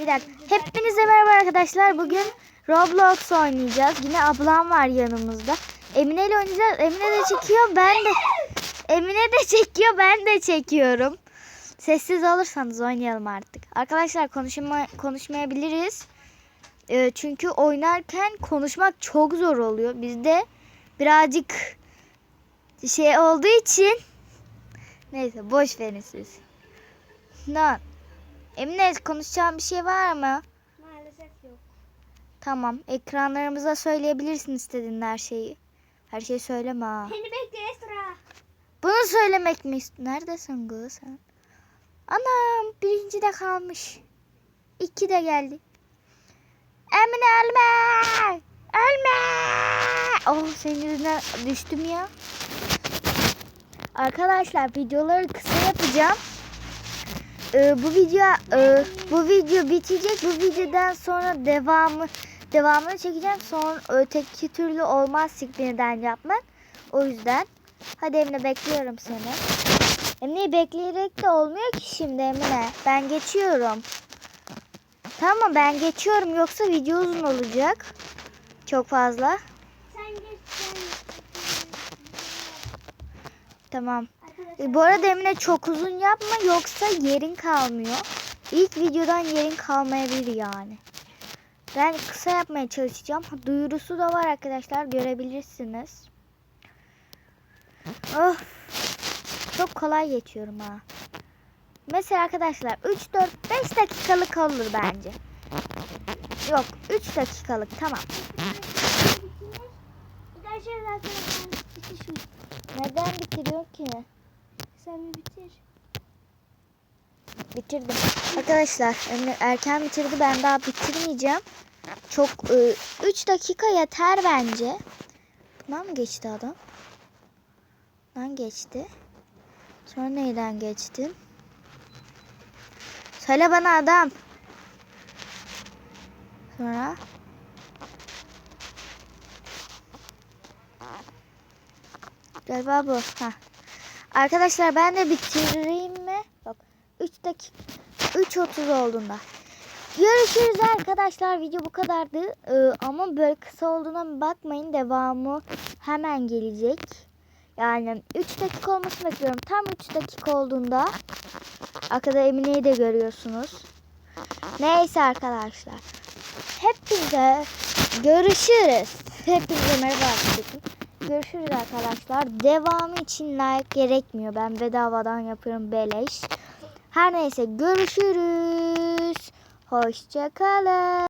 Bir dakika. Hepinize merhaba arkadaşlar. Bugün Roblox oynayacağız. Yine ablam var yanımızda. Emine ile oynayacağız. Emine de çekiyor. Ben de Emine de çekiyor. Ben de çekiyorum. Sessiz olursanız oynayalım artık. Arkadaşlar konuşma, konuşmayabiliriz. Ee, çünkü oynarken konuşmak çok zor oluyor. Bizde birazcık şey olduğu için neyse boş verin siz. Ne? Emine konuşacağım bir şey var mı? Maalesef yok. Tamam. Ekranlarımıza söyleyebilirsin istediğin her şeyi. Her şeyi söyleme ha. Beni bekle Esra. Bunu söylemek mi ist- Neredesin kız sen? Anam birinci de kalmış. İki de geldi. Emine ölme. Ölme. Oh senin yüzünden düştüm ya. Arkadaşlar videoları kısa yapacağım. Ee, bu video e, bu video bitecek. Bu videodan sonra devamı devamını çekeceğim. Sonra öteki türlü olmaz sikmeden yapmak. O yüzden hadi Emine bekliyorum seni. Emine'yi bekleyerek de olmuyor ki şimdi Emine. Ben geçiyorum. Tamam ben geçiyorum yoksa video uzun olacak. Çok fazla. Sen geç sen. Tamam. E, bu arada Emine çok uzun yapma yoksa yerin kalmıyor. İlk videodan yerin kalmayabilir yani. Ben kısa yapmaya çalışacağım. Duyurusu da var arkadaşlar görebilirsiniz. Oh. Çok kolay geçiyorum ha. Mesela arkadaşlar 3 4 5 dakikalık olur bence. Yok 3 dakikalık tamam. Bitişim. Neden bitiriyor ki? Sen bir bitir. Bitirdim. Arkadaşlar erken bitirdi. Ben daha bitirmeyeceğim. Çok 3 dakika yeter bence. Bundan mı geçti adam? Bundan geçti. Sonra neyden geçtin? Söyle bana adam. Sonra Galiba bu. Heh. Arkadaşlar ben de bitireyim mi? Yok. 3 dakika 3.30 olduğunda. Görüşürüz arkadaşlar. Video bu kadardı. Ee, ama böyle kısa olduğuna bakmayın. Devamı hemen gelecek. Yani 3 dakika olmasını bekliyorum. Tam 3 dakika olduğunda arkada Emine'yi de görüyorsunuz. Neyse arkadaşlar. Hepinize görüşürüz. Hepinize merhaba. Görüşürüz arkadaşlar. Devamı için like gerekmiyor. Ben bedavadan yapıyorum beleş. Her neyse görüşürüz. Hoşçakalın.